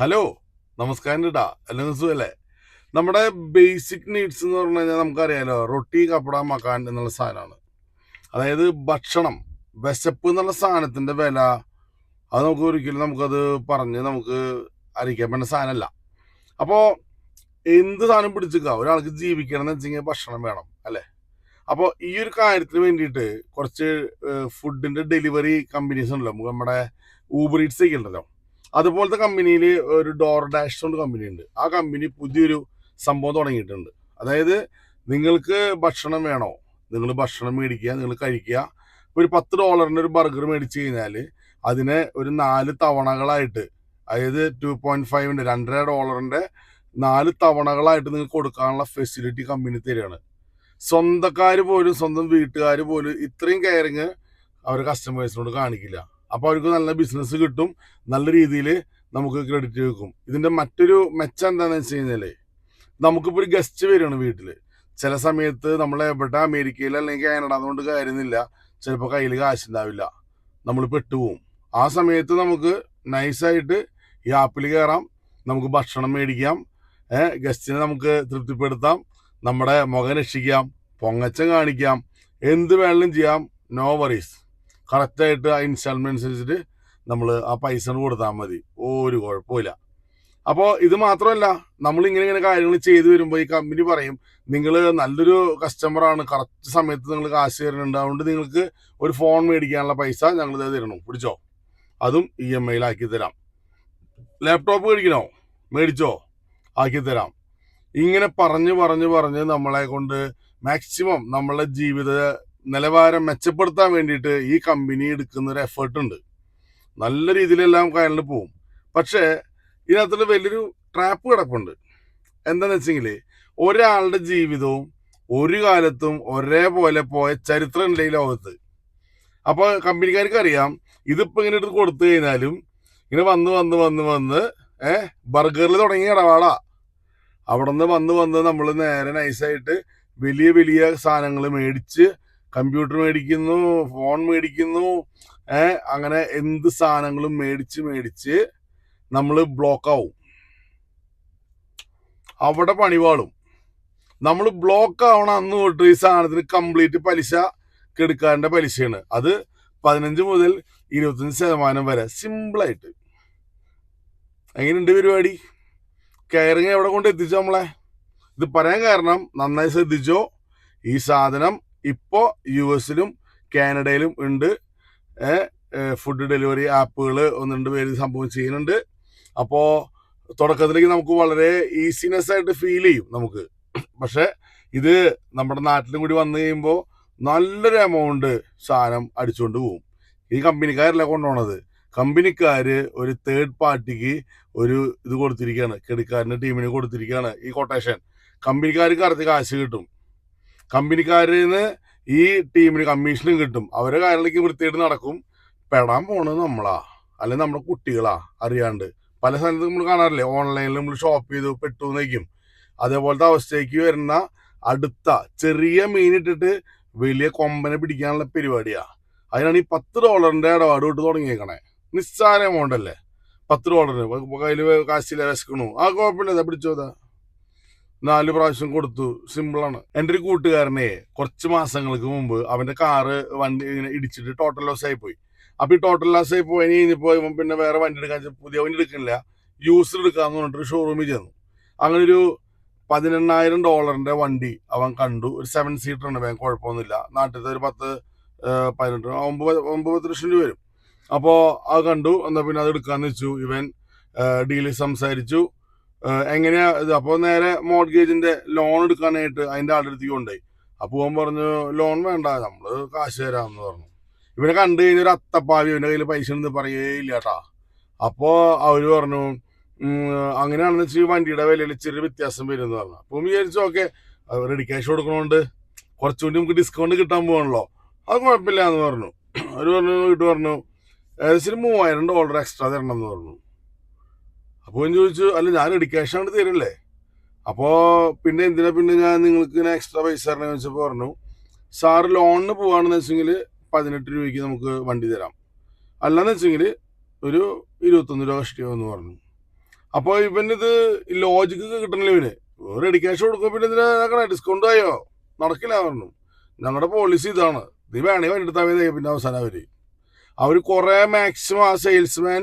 Hello നമസ്കാരം കേട്ടാ എല്ലാം സുഖല്ലേ? നമ്മുടെ ബേസിക് നീഡ്സ് എന്ന് പറഞ്ഞു കഴിഞ്ഞാൽ നമുക്കറിയാലോ റൊട്ടി കപ്പട മക്കാൻ എന്നുള്ള സാധനമാണ്. അതായത് ഭക്ഷണം വിശപ്പ് എന്നുള്ള സാധനത്തിന്റെ വില അത് നമുക്ക് ഒരിക്കലും നമുക്കത് പറഞ്ഞ് നമുക്ക് അറിയിക്കാൻ പറ്റുന്ന സാധനമല്ല. അപ്പോൾ എന്ത് സാധനം പിടിച്ചിക്കുക ഒരാൾക്ക് ജീവിക്കണം എന്ന് വെച്ചെങ്കിൽ ഭക്ഷണം വേണം അല്ലേ? അപ്പോൾ ഈ ഒരു കാര്യത്തിന് വേണ്ടിയിട്ട് കുറച്ച് ഫുഡിന്റെ ഡെലിവറി കമ്പനീസ് ഉണ്ടല്ലോ. നമ്മുടെ ഊബർ ഈറ്റ്സ് ഒക്കെ ഉണ്ടല്ലോ. അതുപോലത്തെ കമ്പനിയിൽ ഒരു ഡോർ ഡാഷ് കൊണ്ട് കമ്പനി ഉണ്ട്. ആ കമ്പനി പുതിയൊരു സംഭവം തുടങ്ങിയിട്ടുണ്ട്. അതായത് നിങ്ങൾക്ക് ഭക്ഷണം വേണോ? നിങ്ങൾ ഭക്ഷണം മേടിക്കുക നിങ്ങൾ കഴിക്കുക. ഒരു പത്ത് ഡോളറിന്റെ ഒരു ബർഗർ മേടിച്ചു കഴിഞ്ഞാൽ അതിനെ ഒരു നാല് തവണകളായിട്ട് അതായത് ടു പോയിന്റ് ഫൈവിന്റെ രണ്ടര ഡോളറിന്റെ നാല് തവണകളായിട്ട് നിങ്ങൾക്ക് കൊടുക്കാനുള്ള ഫെസിലിറ്റി കമ്പനി തരികയാണ്. സ്വന്തക്കാർ പോലും സ്വന്തം വീട്ടുകാർ പോലും ഇത്രയും കെയറിങ് അവർ കസ്റ്റമേഴ്സിനോട് കാണിക്കില്ല. അപ്പോൾ അവർക്ക് നല്ല ബിസിനസ് കിട്ടും. നല്ല രീതിയിൽ നമുക്ക് ക്രെഡിറ്റ് വെക്കും. ഇതിന്റെ മറ്റൊരു മെച്ചം എന്താണെന്ന് വെച്ച് കഴിഞ്ഞാൽ നമുക്കിപ്പോൾ ഒരു ഗസ്റ്റ് വരികയാണ് വീട്ടിൽ ചില സമയത്ത് നമ്മൾ എവിടെ? അമേരിക്കയിൽ അല്ലെങ്കിൽ കാനഡ അതുകൊണ്ട് കാര്യമില്ല ചിലപ്പോൾ കയ്യിൽ കാശുണ്ടാവില്ല. നമ്മൾ പെട്ടുപോകും ആ സമയത്ത് നമുക്ക് നൈസായിട്ട് ഈ ആപ്പിൽ കയറാം നമുക്ക് ഭക്ഷണം മേടിക്കാം. ഗസ്റ്റിനെ നമുക്ക് തൃപ്തിപ്പെടുത്താം. നമ്മുടെ മുഖം രക്ഷിക്കാം. പൊങ്ങച്ചം കാണിക്കാം. എന്ത് വേണമെങ്കിലും ചെയ്യാം. നോ വറീസ് കറക്റ്റായിട്ട് ആ ഇൻസ്റ്റാൾമെന്റ് അനുസരിച്ചിട്ട് നമ്മൾ ആ പൈസ കൊടുത്താൽ മതി. ഒരു കുഴപ്പമില്ല അപ്പോൾ ഇത് മാത്രമല്ല നമ്മൾ ഇങ്ങനെ ഇങ്ങനെ കാര്യങ്ങൾ ചെയ്തു വരുമ്പോൾ ഈ കമ്പനി പറയും നിങ്ങൾ നല്ലൊരു കസ്റ്റമറാണ് കറക്റ്റ് സമയത്ത് നിങ്ങൾ കാശ് തരുന്നുണ്ട്. അതുകൊണ്ട് നിങ്ങൾക്ക് ഒരു ഫോൺ മേടിക്കാനുള്ള പൈസ ഞങ്ങൾ ഇത് തരണം. പിടിച്ചോ? അതും ഇ എം ഐയിലാക്കി തരാം. ലാപ്ടോപ്പ് മേടിക്കണോ? മേടിച്ചോ? ആക്കി തരാം. ഇങ്ങനെ പറഞ്ഞ് പറഞ്ഞ് പറഞ്ഞ് നമ്മളെ കൊണ്ട് മാക്സിമം നമ്മളെ ജീവിത നിലവാരം മെച്ചപ്പെടുത്താൻ വേണ്ടിയിട്ട് ഈ കമ്പനി എടുക്കുന്ന ഒരു എഫേർട്ട് ഉണ്ട്. നല്ല രീതിയിലെല്ലാം കാര്യങ്ങൾ പോവും. പക്ഷേ ഇതിനകത്തുള്ള വലിയൊരു ട്രാപ്പ് കിടപ്പുണ്ട്. എന്താണെന്ന് വെച്ചെങ്കിൽ ഒരാളുടെ ജീവിതവും ഒരു കാലത്തും ഒരേപോലെ പോയ ചരിത്രം ഉണ്ട് ഈ ലോകത്ത്. അപ്പോൾ കമ്പനിക്കാർക്ക് അറിയാം ഇതിപ്പോൾ ഇങ്ങനെ എടുത്ത് കൊടുത്തു കഴിഞ്ഞാലും ഇങ്ങനെ വന്ന് വന്ന് വന്ന് വന്ന് ഏഹ് ബർഗറിൽ തുടങ്ങിയ ഇടവാള അവിടെ നിന്ന് വന്ന് വന്ന് നമ്മൾ നേരെ നൈസായിട്ട് വലിയ വലിയ സാധനങ്ങൾ മേടിച്ച് കമ്പ്യൂട്ടർ മേടിക്കുന്നു ഫോൺ മേടിക്കുന്നു അങ്ങനെ എന്ത് സാധനങ്ങളും മേടിച്ച് മേടിച്ച് നമ്മൾ ബ്ലോക്ക് ആവും അവിടെ പണിവാളും നമ്മൾ ബ്ലോക്ക് ആവണ അന്ന് തൊട്ട് ഈ സാധനത്തിന് കംപ്ലീറ്റ് പലിശ കെടുക്കാന്റെ പലിശയാണ്. അത് പതിനഞ്ച് മുതൽ ഇരുപത്തഞ്ച് ശതമാനം വരെ സിമ്പിളായിട്ട്. എങ്ങനെയുണ്ട് പരിപാടി? കയറിങ് എവിടെ കൊണ്ട് എത്തിച്ചോ നമ്മളെ? ഇത് പറയാൻ കാരണം നന്നായി ശ്രദ്ധിച്ചോ. ഈ സാധനം ഇപ്പോൾ യു എസിലും കാനഡയിലും ഉണ്ട്. ഫുഡ് ഡെലിവറി ആപ്പുകൾ ഒന്ന് രണ്ട് പേര് സംഭവം ചെയ്യുന്നുണ്ട്. അപ്പോൾ തുടക്കത്തിലേക്ക് നമുക്ക് വളരെ ഈസിനെസ് ആയിട്ട് ഫീൽ ചെയ്യും നമുക്ക്. പക്ഷേ ഇത് നമ്മുടെ നാട്ടിലും കൂടി വന്നു കഴിയുമ്പോൾ നല്ലൊരു എമൗണ്ട് സാധനം അടിച്ചുകൊണ്ട് പോകും ഈ കമ്പനിക്കാരല്ല കൊണ്ടുപോണത് കമ്പനിക്കാർ ഒരു തേർഡ് പാർട്ടിക്ക് ഒരു ഇത് കൊടുത്തിരിക്കുകയാണ് കെടുക്കാരന്റെ ടീമിന് കൊടുത്തിരിക്കുകയാണ് ഈ കൊട്ടേഷൻ കമ്പനിക്കാർക്ക് അറുത്ത് കാശ് കിട്ടും. കമ്പനിക്കാരിൽ നിന്ന് ഈ ടീമിന് കമ്മീഷനും കിട്ടും. അവരെ കാര്യങ്ങളിലേക്ക് വൃത്തിയായിട്ട് നടക്കും. പെടാൻ പോണത് നമ്മളാ. അല്ലെങ്കിൽ നമ്മുടെ കുട്ടികളാ അറിയാണ്ട്. പല സ്ഥലത്ത് നമ്മൾ കാണാറില്ലേ? ഓൺലൈനിൽ നമ്മൾ ഷോപ്പ് ചെയ്തു പെട്ടു എന്നേക്കും അതേപോലത്തെ അവസ്ഥയ്ക്ക് വരുന്ന അടുത്ത ചെറിയ മീൻ ഇട്ടിട്ട് വലിയ കൊമ്പനെ പിടിക്കാനുള്ള പരിപാടിയാ. അതിനാണ് ഈ പത്ത് ഡോളറിന്റെ ഇടപാട് തൊട്ട് തുടങ്ങിയേക്കണേ. നിസ്സാര എമൗണ്ട് അല്ലേ? പത്ത് ഡോളറിന് കയ്യിൽ കാശില്ല വിശക്കണു. ആ കുഴപ്പമില്ല പിടിച്ചോതാ നാല് പ്രാവശ്യം കൊടുത്തു. സിമ്പിളാണ് എന്റെ ഒരു കൂട്ടുകാരനെ കുറച്ച് മാസങ്ങൾക്ക് മുമ്പ് അവന്റെ കാറ് വണ്ടി ഇങ്ങനെ ഇടിച്ചിട്ട് ടോട്ടൽ ലോസ് ആയി പോയി അപ്പൊ ഈ ടോട്ടൽ ലോസ് ആയി പോയി കഴിഞ്ഞപ്പോ ഇവൻ പിന്നെ വേറെ വണ്ടി എടുക്കാൻ പുതിയ വണ്ടി എടുക്കണില്ല യൂസർ എടുക്കാന്ന് പറഞ്ഞിട്ട് ഷോറൂമിൽ ചെന്നു. അങ്ങനെ ഒരു പതിനെണ്ണായിരം ഡോളറിന്റെ വണ്ടി അവൻ കണ്ടു. ഒരു സെവൻ സീറ്റർ ഉണ്ട്. വേഗം കുഴപ്പമൊന്നുമില്ല. നാട്ടിലത്തെ ഒരു പത്ത് പതിനെട്ട് ഒമ്പത് ഒമ്പത് ലക്ഷം രൂപ വരും. അപ്പോൾ അത് കണ്ടു. എന്നാ പിന്നെ അത് എടുക്കാന്ന് വെച്ചു. ഇവൻ ഡീലിൽ സംസാരിച്ചു. എങ്ങനെയാ ഇത്? അപ്പോൾ നേരെ മോഡ്ഗേജിന്റെ ലോൺ എടുക്കാനായിട്ട് അതിന്റെ ആളുടെ കൊണ്ടുപോയി. അപ്പോൾ അവൻ പറഞ്ഞു ലോൺ വേണ്ട നമ്മൾ കാശ് തരാമെന്ന് പറഞ്ഞു. ഇവനെ കണ്ടു കഴിഞ്ഞ ഒരു അത്തപ്പാവി ഇവന്റെ കയ്യിൽ പൈസ ഉണ്ടെന്ന് പറയേയില്ല കേട്ടാ അപ്പോ അവർ പറഞ്ഞു അങ്ങനെയാണെന്ന് വെച്ചാൽ വണ്ടിയുടെ വിലയിൽ ചെറിയ വ്യത്യാസം വരും പറഞ്ഞു. അപ്പം വിചാരിച്ചു ഓക്കെ റെഡി ക്യാഷ് കൊടുക്കണോണ്ട് കുറച്ചുകൂടി നമുക്ക് ഡിസ്കൗണ്ട് കിട്ടാൻ പോകണല്ലോ അത് കുഴപ്പമില്ല എന്ന് പറഞ്ഞു. അവർ പറഞ്ഞു വീട്ടു പറഞ്ഞു ഏകദേശം മൂവായിരം ഡോളർ എക്സ്ട്രാ തരണം എന്ന് പറഞ്ഞു. അപ്പോൾ ഞാൻ ചോദിച്ചു അല്ല ഞാൻ ക്യാഷ് ആണ് തരില്ലേ അപ്പോൾ പിന്നെ എന്തിനാ പിന്നെ ഞാൻ നിങ്ങൾക്ക് ഇങ്ങനെ എക്സ്ട്രാ പൈസ തരണം ചോദിച്ചപ്പോൾ പറഞ്ഞു സാറ് ലോണിന് പോവാണെന്ന് വെച്ചെങ്കിൽ പതിനെട്ട് രൂപയ്ക്ക് നമുക്ക് വണ്ടി തരാം. അല്ലാന്ന് വെച്ചെങ്കിൽ ഒരു ഇരുപത്തൊന്ന് രൂപ കഷ്ടിയോ എന്ന് പറഞ്ഞു. അപ്പോൾ ഇവനിത് ലോജിക്ക് കിട്ടണില്ല ഇവന്. റെഡി ക്യാഷ് കൊടുക്കുമ്പോൾ പിന്നെ ഇതിനെ ഡിസ്കൗണ്ട് ആയോ? നടക്കില്ല പറഞ്ഞു. ഞങ്ങളുടെ പോളിസി ഇതാണ്. നീ വേണമെങ്കിൽ വേണ്ടിട്ടാ പിന്നെ അവസാനം അവർ അവർ കുറേ മാക്സിമം ആ സെയിൽസ്മാൻ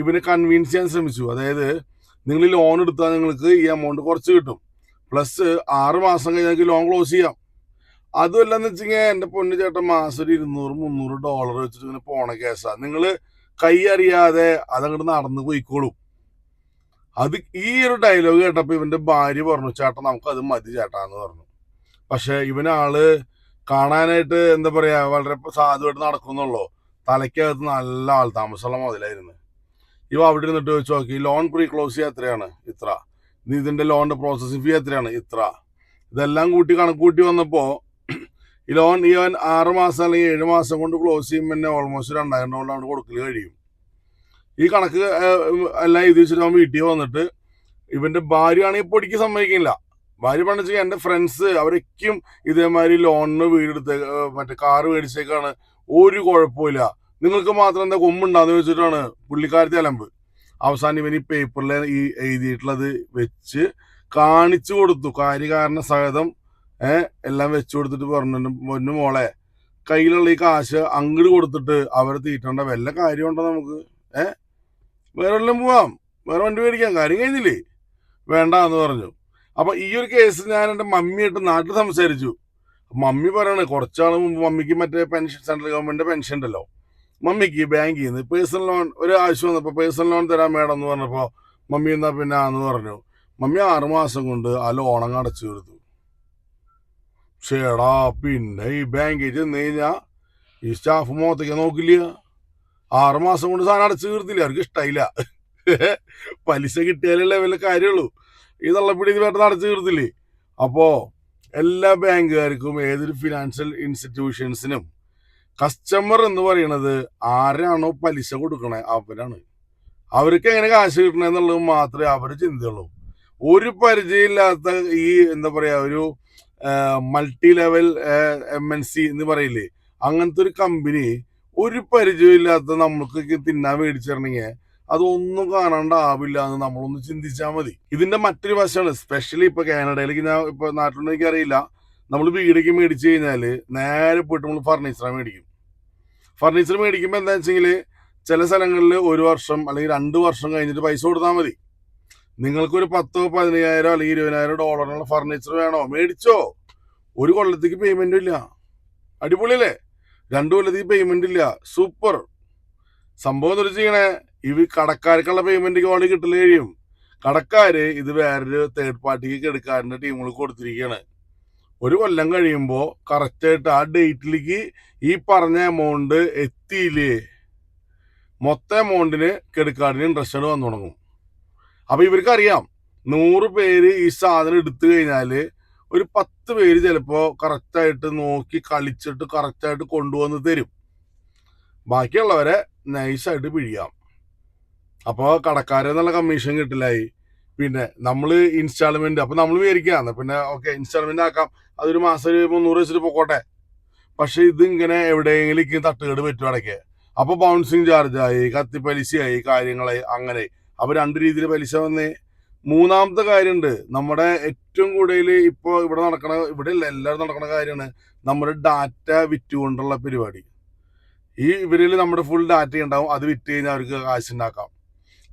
ഇവനെ കൺവിൻസ് ചെയ്യാൻ ശ്രമിച്ചു. അതായത് നിങ്ങൾ ലോൺ എടുത്താൽ നിങ്ങൾക്ക് ഈ എമൗണ്ട് കുറച്ച് കിട്ടും. പ്ലസ് ആറ് മാസം കഴിഞ്ഞാൽ ലോൺ ക്ലോസ് ചെയ്യാം. അതുമല്ല എന്ന് വെച്ചിങ്ങനെ എന്റെ പൊന്നു ചേട്ടൻ മാസം ഒരു ഇരുന്നൂറ് മുന്നൂറ് ഡോളർ വെച്ചിട്ട് ഇങ്ങനെ പോണ കേസാണ് നിങ്ങൾ കൈ അറിയാതെ അതങ്ങോട്ട് നടന്നു പോയിക്കോളും. അത് ഈ ഒരു ഡയലോഗ് കേട്ടപ്പോൾ ഇവന്റെ ഭാര്യ പറഞ്ഞു ചേട്ടാ നമുക്ക് അത് മതി ചേട്ടാ എന്ന് പറഞ്ഞു. പക്ഷെ ഇവനാൾ കാണാനായിട്ട് എന്താ പറയാ വളരെ സാധുവായിട്ട് നടക്കുന്നുള്ളൂ തലയ്ക്കകത്ത് നല്ല ആൾ താമസമുള്ള മുതലായിരുന്നു. ഇവ അവിടെ ഇരുന്നിട്ട് വെച്ച് നോക്കി. ലോൺ പ്രീ ക്ലോസ് ചെയ്യാൻ എത്രയാണ്? ഇത്ര. നീ ഇതിന്റെ ലോണിന്റെ പ്രോസസ്സിംഗ് ഫീ എത്രയാണ്? ഇത്ര. ഇതെല്ലാം കൂട്ടി കണക്ക് കൂട്ടി വന്നപ്പോ ഈ ലോൺ ഇവൻ ആറ് മാസം അല്ലെങ്കിൽ ഏഴ് മാസം കൊണ്ട് ക്ലോസ് ചെയ്യുമ്പോൾ തന്നെ ഓൾമോസ്റ്റ് രണ്ടായിരം ഡോളറാണ് കൊടുക്കൽ കഴിയും. ഈ കണക്ക് എല്ലാം എഴുതി വെച്ചിട്ട് അവൻ വീട്ടിൽ വന്നിട്ട് ഇവന്റെ ഭാര്യ ആണെങ്കിൽ പൊടിക്ക് സമ്മതിക്കില്ല. ഭാര്യ വെച്ചാൽ എന്റെ ഫ്രണ്ട്സ് അവരൊക്കെയും ഇതേമാതിരി ലോണിന് വീടെടുത്ത് മറ്റേ കാറ് മേടിച്ചേക്കാണ്. ഒരു കുഴപ്പമില്ല നിങ്ങൾക്ക് മാത്രം എന്താ കൊമ്പുണ്ടാന്ന് വെച്ചിട്ടാണ് പുള്ളിക്കാരത്തി അലമ്പ്. അവസാനം ഇവൻ ഈ പേപ്പറിൽ ഈ എഴുതിയിട്ടുള്ളത് വെച്ച് കാണിച്ചു കൊടുത്തു. കാര്യകാരണ സഹിതം എല്ലാം വെച്ചു കൊടുത്തിട്ട് പറഞ്ഞു പൊന്നു മോളെ. കയ്യിലുള്ള ഈ കാശ് അങ്ങോട്ട് കൊടുത്തിട്ട് അവരെ തീറ്റേണ്ട വല്ല കാര്യമുണ്ടോ നമുക്ക്? ഏഹ് വേറെ വല്ലതും പോവാം. വേറെ വണ്ടി മേടിക്കാം. കാര്യം കഴിഞ്ഞില്ലേ? വേണ്ട എന്ന് പറഞ്ഞു. അപ്പൊ ഈ ഒരു കേസ് ഞാൻ എന്റെ മമ്മിയായിട്ട് നാട്ടിൽ സംസാരിച്ചു. മമ്മി പറയണേ കുറച്ചാൾ മുമ്പ് മമ്മിക്ക് മറ്റേ പെൻഷൻ സെൻട്രൽ ഗവൺമെന്റിന്റെ പെൻഷൻ ഉണ്ടല്ലോ. മമ്മിക്ക് ബാങ്കിൽ നിന്ന് പേഴ്സണൽ ലോൺ ഒരു ആവശ്യം വന്നപ്പോൾ പേഴ്സണൽ ലോൺ തരാൻ മേഡം എന്ന് പറഞ്ഞപ്പോൾ മമ്മി എന്നാ പിന്നെ ആന്ന് പറഞ്ഞു. മമ്മി ആറുമാസം കൊണ്ട് ആ ലോൺ അങ്ങ് അടച്ചു തീർത്തു. ചേടാ പിന്നെ ഈ ബാങ്കിൽ ചെന്ന് കഴിഞ്ഞാൽ ഈ സ്റ്റാഫ് മുഖത്തേക്ക് നോക്കില്ല. ആറുമാസം കൊണ്ട് സാധനം അടച്ചു തീർത്തില്ല. അവർക്ക് ഇഷ്ടമായില്ല പലിശ കിട്ടിയാലല്ലേ വല്ല കാര്യമുള്ളൂ. ഈ തള്ളപ്പിടി ഇത് വേണ്ട അടച്ചു തീർത്തില്ലേ? അപ്പോൾ എല്ലാ ബാങ്കുകാർക്കും ഏതൊരു ഫിനാൻഷ്യൽ ഇൻസ്റ്റിറ്റ്യൂഷൻസിനും കസ്റ്റമർ എന്ന് പറയുന്നത് ആരാണോ പലിശ കൊടുക്കണേ അവരാണ്. അവർക്ക് എങ്ങനെ കാശ് കിട്ടണേ എന്നുള്ളത് മാത്രമേ അവർ ചിന്തയുള്ളൂ. ഒരു പരിചയമില്ലാത്ത ഈ എന്താ പറയാ ഒരു multi level M N C എന്ന് പറയില്ലേ അങ്ങനത്തെ ഒരു കമ്പനി ഒരു പരിചയമില്ലാത്ത നമ്മൾക്ക് തിന്നാൻ മേടിച്ചിട്ടുണ്ടെങ്കിൽ അതൊന്നും കാണാണ്ട് ആവില്ല എന്ന് നമ്മളൊന്ന് ചിന്തിച്ചാൽ മതി. ഇതിന്റെ മറ്റൊരു വശമാണ് സ്പെഷ്യലി ഇപ്പൊ കാനഡയിലേക്ക് ഞാൻ ഇപ്പൊ നാട്ടിലുണ്ടെങ്കിൽ അറിയില്ല നമ്മൾ വീടേക്ക് മേടിച്ചു കഴിഞ്ഞാൽ നേരെ പോയിട്ട് നമ്മൾ ഫർണിച്ചറാണ് മേടിക്കും. ഫർണിച്ചർ മേടിക്കുമ്പോൾ എന്താ വെച്ചെങ്കിൽ ചില സ്ഥലങ്ങളിൽ ഒരു വർഷം അല്ലെങ്കിൽ രണ്ട് വർഷം കഴിഞ്ഞിട്ട് പൈസ കൊടുത്താൽ മതി. നിങ്ങൾക്കൊരു പത്തോ പതിനയ്യായിരോ അല്ലെങ്കിൽ ഇരുപതിനായിരം ഡോളറിനുള്ള ഫർണിച്ചർ വേണോ? മേടിച്ചോ. ഒരു കൊല്ലത്തേക്ക് പേയ്മെന്റ് ഇല്ല. അടിപൊളിയല്ലേ? രണ്ടു കൊല്ലത്തേക്ക് പേയ്മെന്റ് ഇല്ല. സൂപ്പർ സംഭവം എന്ന് വെച്ചിങ്ങനെ ഇവ കടക്കാർക്കുള്ള പേയ്മെന്റ് ഓൾറെഡി കിട്ടില്ല കഴിയും. കടക്കാര് ഇത് വേറൊരു തേർഡ് പാർട്ടിക്ക് കെടുക്കാരന്റെ ടീമുകൾ കൊടുത്തിരിക്കുകയാണ് ഒരു കൊല്ലം കഴിയുമ്പോൾ കറക്റ്റായിട്ട് ആ ഡേറ്റിലേക്ക് ഈ പറഞ്ഞ എമൗണ്ട് എത്തിയില്ലേ? മൊത്തം എമൗണ്ടിന് ക്രെഡിറ്റ് കാർഡിന് ഇൻട്രസ്റ്റ് വന്നു തുടങ്ങും. അപ്പൊ ഇവർക്ക് അറിയാം നൂറ് പേര് ഈ സാധനം എടുത്തു കഴിഞ്ഞാൽ ഒരു പത്ത് പേര് ചിലപ്പോ കറക്റ്റായിട്ട് നോക്കി കളിച്ചിട്ട് കറക്റ്റായിട്ട് കൊണ്ടുവന്ന് തരും. ബാക്കിയുള്ളവരെ നൈസായിട്ട് പിഴിയാം. അപ്പോൾ കടക്കാരെന്നുള്ള കമ്മീഷൻ കിട്ടില്ലായി. പിന്നെ നമ്മൾ ഇൻസ്റ്റാൾമെന്റ് അപ്പൊ നമ്മൾ വിചാരിക്കുക പിന്നെ ഓക്കെ ഇൻസ്റ്റാൾമെന്റ് ആക്കാം. അതൊരു മാസം ഒരു മുന്നൂറ് വെച്ചിട്ട് പൊക്കോട്ടെ. പക്ഷെ ഇത് ഇങ്ങനെ എവിടെയെങ്കിലും തട്ടുകേട് പറ്റും അടയ്ക്ക് അപ്പൊ ബൗൺസിങ് ചാർജായി കത്തിപ്പലിശയായി കാര്യങ്ങളായി അങ്ങനെ. അപ്പൊ രണ്ട് രീതിയിൽ പലിശ വന്നേ. മൂന്നാമത്തെ കാര്യമുണ്ട് നമ്മുടെ ഏറ്റവും കൂടുതൽ ഇപ്പോൾ ഇവിടെ നടക്കണ ഇവിടെ അല്ല എല്ലാവരും നടക്കണ കാര്യമാണ് നമ്മുടെ ഡാറ്റ വിറ്റുകൊണ്ടുള്ള പരിപാടി. ഈ ഇവരിൽ നമ്മുടെ ഫുൾ ഡാറ്റ ഉണ്ടാവും അത് വിറ്റ് കഴിഞ്ഞാൽ അവർക്ക് കാശ് ഉണ്ടാക്കാം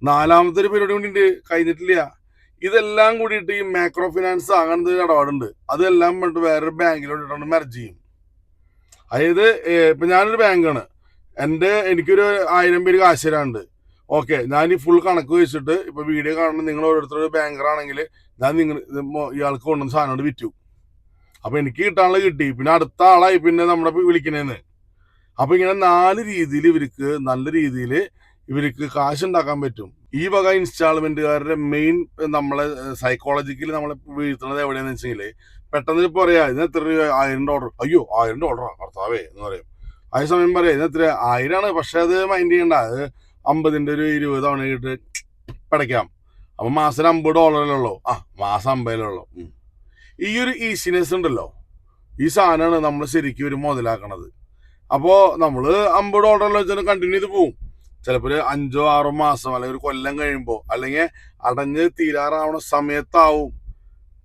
നാലാമത്തെ ഒരു പരിപാടി കൂടി ഉണ്ട് കഴിഞ്ഞിട്ടില്ല. ഇതെല്ലാം കൂടിയിട്ട് ഈ മാക്രോ ഫിനാൻസ് അങ്ങനത്തെ ഒരു ഇടപാടുണ്ട്. അതെല്ലാം പറഞ്ഞിട്ട് വേറൊരു ബാങ്കിലോട്ടിട്ടാണ് മെർജ് ചെയ്യും. അതായത് ഇപ്പം ഞാനൊരു ബാങ്കാണ് എന്റെ എനിക്കൊരു ആയിരം പേര് കാശ് തരാനുണ്ട്. ഓക്കെ ഞാൻ ഈ ഫുൾ കണക്ക് വെച്ചിട്ട് ഇപ്പൊ വീഡിയോ കാണുന്ന നിങ്ങൾ ഓരോരുത്തർ ബാങ്കർ ആണെങ്കിൽ ഞാൻ നിങ്ങൾ ഇയാൾക്ക് കൊണ്ടുവന്ന സാധനം വിറ്റു. അപ്പൊ എനിക്ക് കിട്ടാനുള്ള കിട്ടി. പിന്നെ അടുത്ത ആളായി പിന്നെ നമ്മുടെ വിളിക്കണേന്ന്. അപ്പൊ ഇങ്ങനെ നാല് രീതിയിൽ ഇവർക്ക് നല്ല രീതിയിൽ ഇവർക്ക് കാശ് ഉണ്ടാക്കാൻ പറ്റും. ഈ വക ഇൻസ്റ്റാൾമെന്റുകാരുടെ മെയിൻ നമ്മളെ സൈക്കോളജിക്കലി നമ്മളെ വീഴ്ത്തുന്നത് എവിടെയാന്ന് വെച്ചെങ്കിൽ പെട്ടെന്ന് ഇപ്പൊ പറയാ ഇതിന് എത്ര രൂപ? ആയിരം ഡോളർ അയ്യോ ആയിരം ഡോളറാ ഭർത്താവേ എന്ന് പറയും. അതേ സമയം പറയാം ഇതിന് എത്ര? ആയിരമാണ് പക്ഷെ അത് മൈൻഡ് ചെയ്യണ്ട. അത് അമ്പതിന്റെ ഒരു ഇരുപത് തവണ കിട്ട് പടയ്ക്കാം. അപ്പൊ മാസം അമ്പത് ഡോളറല്ലേ ഉള്ളൂ. ആ മാസം അമ്പതിലേ ഉള്ളൂ. ഈ ഒരു ഈസിനെസ് ഉണ്ടല്ലോ. ഈ സാധനമാണ് നമ്മൾ ശരിക്കും ഒരു മുതലാക്കണത്. അപ്പോ നമ്മൾ അമ്പത് ഡോളറിൽ വെച്ചാൽ കണ്ടിന്യൂ ചെയ്ത് പോവും. ചിലപ്പോൾ ഒരു അഞ്ചോ ആറോ മാസം അല്ലെങ്കിൽ ഒരു കൊല്ലം കഴിയുമ്പോൾ അല്ലെങ്കിൽ അടഞ്ഞ് തീരാറാവണ സമയത്താവും.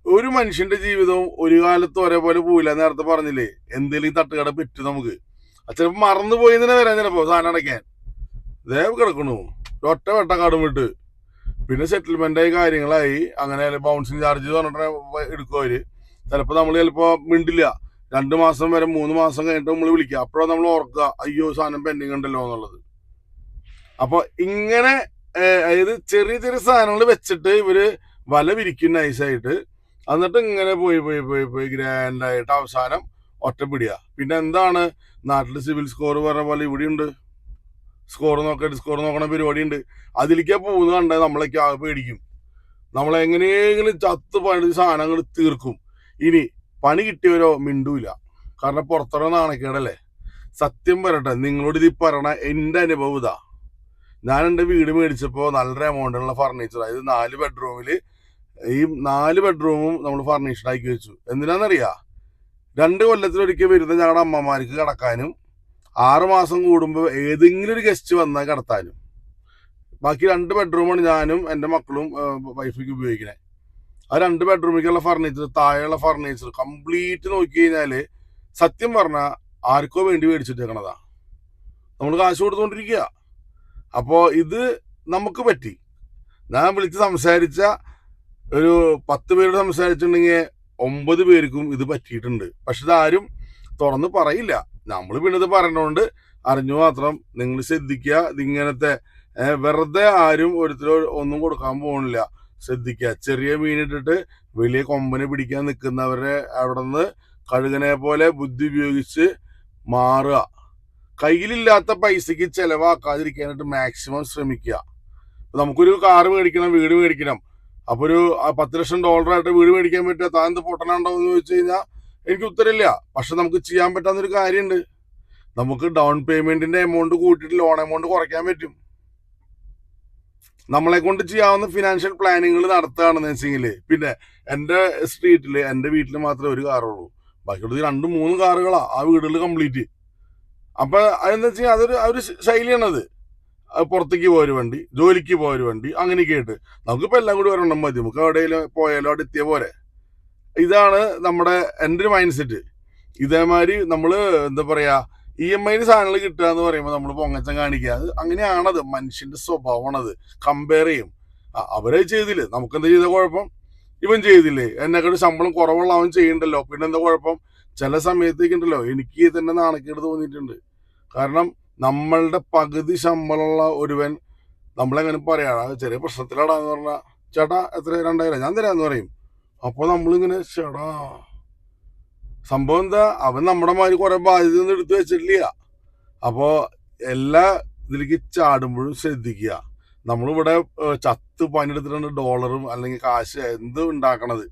ഒരു മനുഷ്യന്റെ ജീവിതവും ഒരു കാലത്ത് ഒരേപോലെ പോയില്ല നേരത്തെ പറഞ്ഞില്ലേ? എന്തെങ്കിലും തട്ടുകട പറ്റും നമുക്ക്. അത് ചിലപ്പോൾ മറന്നു പോയി തന്നെ വരാൻ ചിലപ്പോൾ സാധനം അടയ്ക്കാൻ. ഇതേ കിടക്കണു. ഒറ്റ വെട്ടക്കാടും വിട്ട്. പിന്നെ സെറ്റിൽമെന്റ് ആയി കാര്യങ്ങളായി. അങ്ങനെ ബൗൺസിങ് ചാർജ് പറഞ്ഞിട്ട് എടുക്കും അവർ. ചിലപ്പോൾ നമ്മൾ ചിലപ്പോൾ മിണ്ടില്ല. രണ്ട് മാസം വരെ മൂന്ന് മാസം കഴിഞ്ഞിട്ട് നമ്മൾ വിളിക്കുക. അപ്പോഴാണ് നമ്മൾ ഓർക്കുക അയ്യോ സാധനം പെൻഡിങ് ഉണ്ടല്ലോ എന്നുള്ളത്. അപ്പൊ ഇങ്ങനെ അതായത് ചെറിയ ചെറിയ സാധനങ്ങൾ വെച്ചിട്ട് ഇവർ വല വിരിക്കും നൈസായിട്ട്. എന്നിട്ട് ഇങ്ങനെ പോയി പോയി പോയി പോയി ഗ്രാൻഡ് ആയിട്ട് അവസാനം ഒറ്റപ്പിടിയ. പിന്നെ എന്താണ്? നാട്ടിൽ സിവിൽ സ്കോർ പറഞ്ഞ പോലെ ഇവിടെയുണ്ട്. സ്കോർ നോക്കാൻ സ്കോർ നോക്കണ പരിപാടി ഉണ്ട് അതിലേക്കാ പോകുന്നത് കണ്ടാൽ നമ്മളൊക്കെ ആകെ പേടിക്കും. നമ്മളെങ്ങനെയെങ്കിലും ചത്ത് പണി സാധനങ്ങൾ തീർക്കും. ഇനി പണി കിട്ടിയവരോ മിണ്ടൂല. കാരണം പുറത്തുള്ള നാണക്കേടല്ലേ? സത്യം പറയട്ടെ നിങ്ങളോട് ഇത് പറയണ എന്റെ അനുഭവം ഇതാ. ഞാൻ എന്റെ വീട് മേടിച്ചപ്പോൾ നല്ല എമൗണ്ടുള്ള ഫർണിച്ചർ അതായത് നാല് ബെഡ്റൂമിൽ ഈ നാല് ബെഡ്റൂമും നമ്മൾ ഫർണിഷ്ഡ് ആക്കി വെച്ചു. എന്തിനാണെന്നറിയാ രണ്ട് കൊല്ലത്തിലൊരിക്കൽ വരുന്ന ഞങ്ങളുടെ അമ്മമാർക്ക് കിടക്കാനും ആറ് മാസം കൂടുമ്പോൾ ഏതെങ്കിലും ഒരു ഗസ്റ്റ് വന്നാൽ കിടത്താനും. ബാക്കി രണ്ട് ബെഡ്റൂമാണ് ഞാനും എന്റെ മക്കളും വൈഫിക്ക് ഉപയോഗിക്കുന്നത് ആ രണ്ട് ബെഡ്റൂമിലേക്കുള്ള ഫർണിച്ചർ താഴെയുള്ള ഫർണിച്ചർ കംപ്ലീറ്റ് നോക്കി കഴിഞ്ഞാൽ സത്യം പറഞ്ഞാൽ ആർക്കോ വേണ്ടി മേടിച്ചിട്ടേക്കണതാ. നമ്മൾ കാശ് കൊടുത്തുകൊണ്ടിരിക്കുക അപ്പോൾ ഇത് നമുക്ക് പറ്റി. ഞാൻ വിളിച്ച് സംസാരിച്ച ഒരു പത്ത് പേരോട് സംസാരിച്ചിട്ടുണ്ടെങ്കിൽ ഒമ്പത് പേർക്കും ഇത് പറ്റിയിട്ടുണ്ട്. പക്ഷെ ഇതാരും തുറന്ന് പറയില്ല. നമ്മൾ പിന്നെ ഇത് പറയണോണ്ട് അറിഞ്ഞു മാത്രം നിങ്ങൾ ശ്രദ്ധിക്കുക. ഇതിങ്ങനത്തെ വെറുതെ ആരും ഒരുത്തരോ ഒന്നും കൊടുക്കാൻ പോകുന്നില്ല ശ്രദ്ധിക്കുക. ചെറിയ മീനിട്ടിട്ട് വലിയ കൊമ്പനെ പിടിക്കാൻ നിൽക്കുന്നവരെ അവിടെ നിന്ന് കഴുകനെ പോലെ ബുദ്ധി ഉപയോഗിച്ച് മാറുക. കയ്യിലില്ലാത്ത പൈസക്ക് ചെലവാക്കാതിരിക്കാനായിട്ട് മാക്സിമം ശ്രമിക്കുക. നമുക്കൊരു കാറ് മേടിക്കണം വീട് മേടിക്കണം. അപ്പൊ ഒരു പത്ത് ലക്ഷം ഡോളറായിട്ട് വീട് മേടിക്കാൻ പറ്റുക താൻ എന്ത് പൊട്ടനുണ്ടോ എന്ന് ചോദിച്ചു കഴിഞ്ഞാൽ എനിക്ക് ഉത്തരമില്ല. പക്ഷെ നമുക്ക് ചെയ്യാൻ പറ്റാവുന്ന ഒരു കാര്യമുണ്ട്. നമുക്ക് ഡൗൺ പേയ്മെന്റിന്റെ എമൗണ്ട് കൂട്ടിയിട്ട് ലോൺ എമൗണ്ട് കുറയ്ക്കാൻ പറ്റും. നമ്മളെ കൊണ്ട് ചെയ്യാവുന്ന ഫിനാൻഷ്യൽ പ്ലാനിങ്ങൾ നടത്തുകയാണെന്ന് വെച്ചെങ്കിൽ പിന്നെ എന്റെ സ്ട്രീറ്റിൽ എന്റെ വീട്ടിൽ മാത്രമേ ഒരു കാറുള്ളൂ ബാക്കിയുള്ളത് രണ്ടും മൂന്ന് കാറുകളാണ് ആ വീടുകൾ കംപ്ലീറ്റ് അപ്പൊ അതെന്താ വെച്ചാൽ അതൊരു ആ ഒരു ശൈലിയാണത്. പുറത്തേക്ക് പോയൊരു വണ്ടി ജോലിക്ക് പോയൊരു വണ്ടി അങ്ങനെയൊക്കെ ആയിട്ട്. നമുക്കിപ്പോൾ എല്ലാം കൂടി ഒരെണ്ണം മതി. നമുക്ക് എവിടെയെങ്കിലും പോയാലോ അവിടെ എത്തിയ പോലെ ഇതാണ് നമ്മുടെ എന്റെ ഒരു മൈൻഡ് സെറ്റ് ഇതേമാതിരി നമ്മൾ എന്താ പറയാ ഇ എം ഐന് സാധനങ്ങൾ കിട്ടുക എന്ന് പറയുമ്പോൾ നമ്മൾ പൊങ്ങച്ചം കാണിക്കുക. അത് അങ്ങനെയാണത്. മനുഷ്യന്റെ സ്വഭാവമാണത്. കമ്പയർ ചെയ്യും. അവരെ ചെയ്തില്ലേ? നമുക്കെന്താ ചെയ്ത കുഴപ്പം? ഇവൻ ചെയ്തില്ലേ? എന്നെക്കാട്ട് ശമ്പളം കുറവുള്ള അവൻ ചെയ്യണ്ടല്ലോ. പിന്നെ എന്താ കുഴപ്പം? ചില സമയത്തേക്ക് ഉണ്ടല്ലോ എനിക്ക് തന്നെ നാണക്കേട് തോന്നിയിട്ടുണ്ട്. കാരണം നമ്മളുടെ പകുതി ശമ്പളമുള്ള ഒരുവൻ നമ്മളെങ്ങനെ പറയാ "ആ, ചെറിയ പ്രശ്നത്തിലാടാന്ന് പറഞ്ഞ ചേട്ടാ എത്ര? രണ്ടായിരം? ഞാൻ തരാന്ന് പറയും. അപ്പൊ നമ്മളിങ്ങനെ ചേടാ സംഭവം എന്താ? അവൻ നമ്മുടെ മാതിരി കുറെ ബാധ്യത ഒന്നും എടുത്തു വെച്ചിട്ടില്ല. അപ്പോ എല്ലാ ഇതിലേക്ക് ചാടുമ്പോഴും ശ്രദ്ധിക്കുക. നമ്മളിവിടെ ചത്ത് പണിയെടുത്തിട്ടുണ്ട് ഡോളറും അല്ലെങ്കിൽ കാശ് എന്ത് ഉണ്ടാക്കണത്.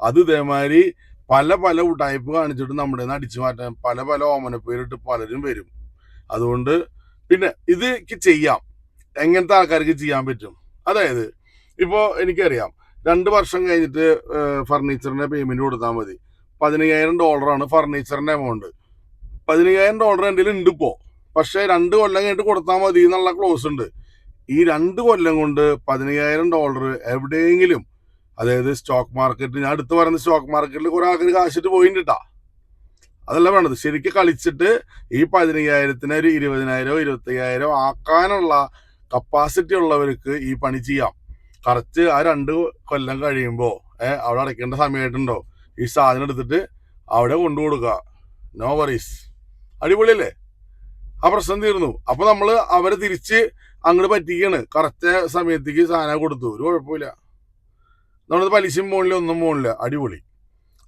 അത് ഇതേമാതിരി പല പല ഉടായ്പ് കാണിച്ചിട്ട് നമ്മുടെ നിന്ന് അടിച്ചു മാറ്റാൻ പല പല ഓമന പേരിട്ട് പലരും വരും. അതുകൊണ്ട് പിന്നെ ഇത് ചെയ്യാം. എങ്ങനത്തെ ആൾക്കാർക്ക് ചെയ്യാൻ പറ്റും? അതായത് ഇപ്പോൾ എനിക്കറിയാം. രണ്ട് വർഷം കഴിഞ്ഞിട്ട് ഫർണിച്ചറിന്റെ പേയ്മെന്റ് കൊടുത്താൽ മതി. പതിനയ്യായിരം ഡോളറാണ് ഫർണിച്ചറിന്റെ എമൗണ്ട് പതിനയ്യായിരം ഡോളർ എന്റെ ഉണ്ട് ഇപ്പോ. പക്ഷേ രണ്ട് കൊല്ലം കഴിഞ്ഞിട്ട് കൊടുത്താൽ മതി എന്നുള്ള ക്ലോസ് ഉണ്ട്. ഈ രണ്ട് കൊല്ലം കൊണ്ട് പതിനയ്യായിരം ഡോളർ എവിടെയെങ്കിലും അതായത് സ്റ്റോക്ക് മാർക്കറ്റ് ഞാൻ അടുത്ത് പറയുന്ന സ്റ്റോക്ക് മാർക്കറ്റിൽ കുറെ ആൾക്കാർ കാശിട്ട് പോയിട്ടാ അതല്ല വേണ്ടത് ശരിക്കും കളിച്ചിട്ട് ഈ പതിനയ്യായിരത്തിന് ഒരു ഇരുപതിനായിരോ ഇരുപത്തയ്യായിരോ ആക്കാനുള്ള കപ്പാസിറ്റി ഉള്ളവർക്ക് ഈ പണി ചെയ്യാം. കറച്ച് ആ രണ്ട് കൊല്ലം കഴിയുമ്പോൾ ഏഹ് അവിടെ അടയ്ക്കേണ്ട സമയമായിട്ടുണ്ടോ? ഈ സാധനം എടുത്തിട്ട് അവിടെ കൊണ്ടു കൊടുക്കുക നോ വറീസ് അടിപൊളിയല്ലേ? ആ പ്രശ്നം തീർന്നു. അപ്പൊ നമ്മൾ അവരെ തിരിച്ച് അങ്ങോട്ട് പറ്റിക്കാണ്. കറക്റ്റ് സമയത്തേക്ക് സാധനം കൊടുത്തു. ഒരു കുഴപ്പമില്ല നമ്മളത് പലിശയും പോണില്ല ഒന്നും പോണില്ല. അടിപൊളി.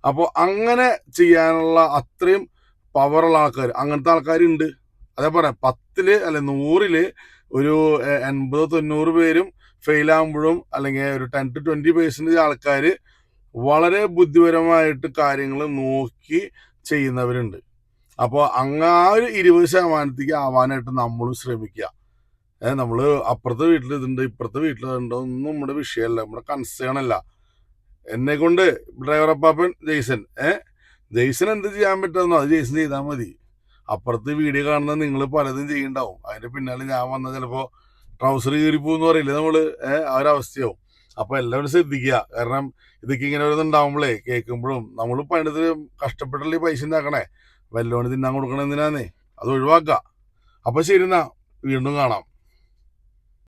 അപ്പോൾ അങ്ങനെ ചെയ്യാനുള്ള അത്രയും പവറുള്ള ആൾക്കാർ അങ്ങനത്തെ ആൾക്കാരുണ്ട്. അതേ പറയാം പത്തിൽ അല്ലെ നൂറിൽ ഒരു എൺപത് തൊണ്ണൂറ് പേരും ഫെയിൽ ആകുമ്പോഴും അല്ലെങ്കിൽ ഒരു ടെൻ ടു ട്വന്റി പേഴ്സന്റേജ് ആൾക്കാർ വളരെ ബുദ്ധിപരമായിട്ട് കാര്യങ്ങൾ നോക്കി ചെയ്യുന്നവരുണ്ട്. അപ്പോൾ അങ്ങ് ആ ഒരു ഇരുപത് ശതമാനത്തേക്ക് ആവാനായിട്ട് നമ്മളും ശ്രമിക്കുക. ഏഹ് നമ്മൾ അപ്പുറത്തെ വീട്ടിൽ ഇതുണ്ട് ഇപ്പുറത്തെ വീട്ടിൽ ഇതുണ്ട് ഒന്നും നമ്മുടെ വിഷയമല്ല നമ്മുടെ കൺസേൺ അല്ല. എന്നെ കൊണ്ട് ഡ്രൈവർ അപ്പാപ്പൻ ജെയ്സൺ ഏഹ് ജെയ്സൺ എന്ത് ചെയ്യാൻ പറ്റുമെന്നോ? അത് ജെയ്സൺ ചെയ്താൽ മതി. അപ്പുറത്ത് വീഡിയോ കാണുന്ന നിങ്ങൾ പലതും ചെയ്യുന്നുണ്ടാവും അതിന്റെ പിന്നാലെ ഞാൻ വന്ന ചിലപ്പോ ട്രൗസർ കീറിപ്പോന്ന് പറയില്ല നമ്മൾ ഏഹ് ആ ഒരു അവസ്ഥയാവും. അപ്പൊ എല്ലാവരും ശ്രദ്ധിക്കുക. കാരണം ഇതൊക്കെ ഇങ്ങനെ വരുന്നുണ്ടാവുമ്പോഴേ കേൾക്കുമ്പോഴും നമ്മൾ പണിത് കഷ്ടപ്പെട്ടല്ലേ പൈസ ഉണ്ടാക്കണേ. വല്ലോണ് തിന്നാൻ കൊടുക്കണ എന്തിനാന്നേ? അത് ഒഴിവാക്കുക. അപ്പൊ ശരി എന്നാ. വീണ്ടും കാണാം.